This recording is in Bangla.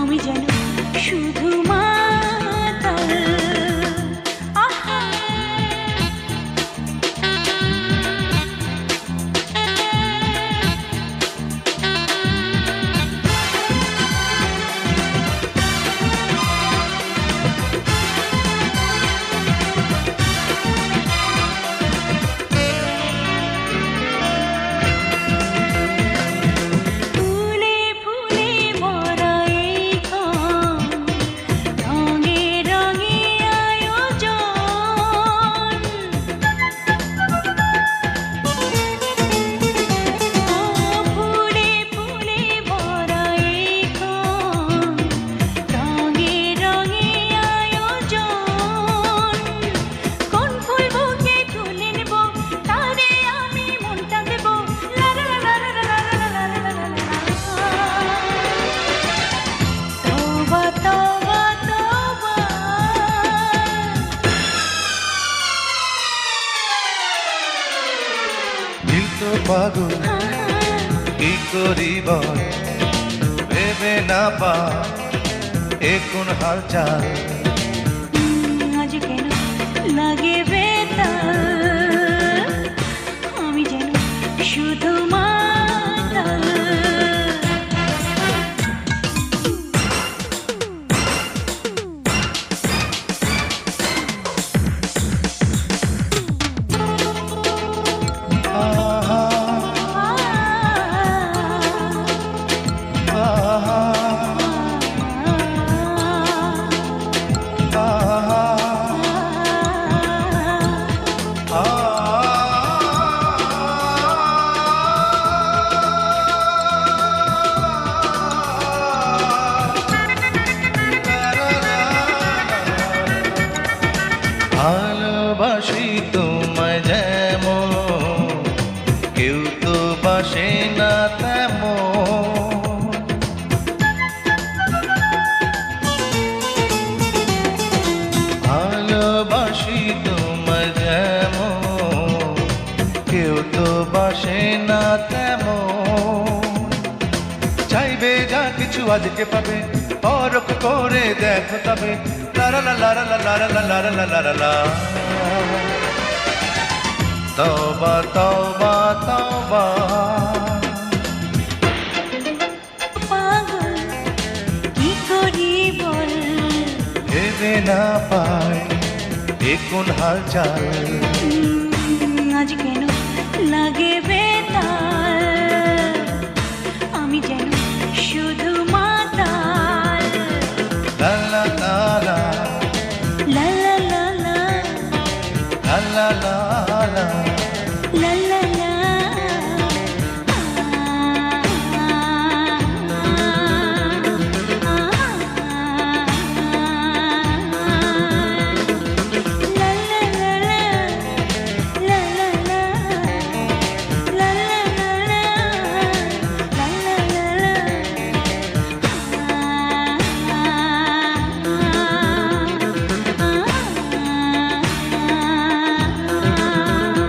আমি যেন শুধু মা পাগল? কি করিব? ভেবে না পা এখন হালচাল ভালোবাসি তোমায় যেমন। কেউ তো বাসে না তেমন। ভালোবাসি তোমায় যেমন। কেউ তো বাসে না তেমন। চাইবে যা কিছু আজকে পাবে পরক করে দেখো তবে। ভেবে না পাই এ কোন আজ কেন লাগে காலம் நல்ல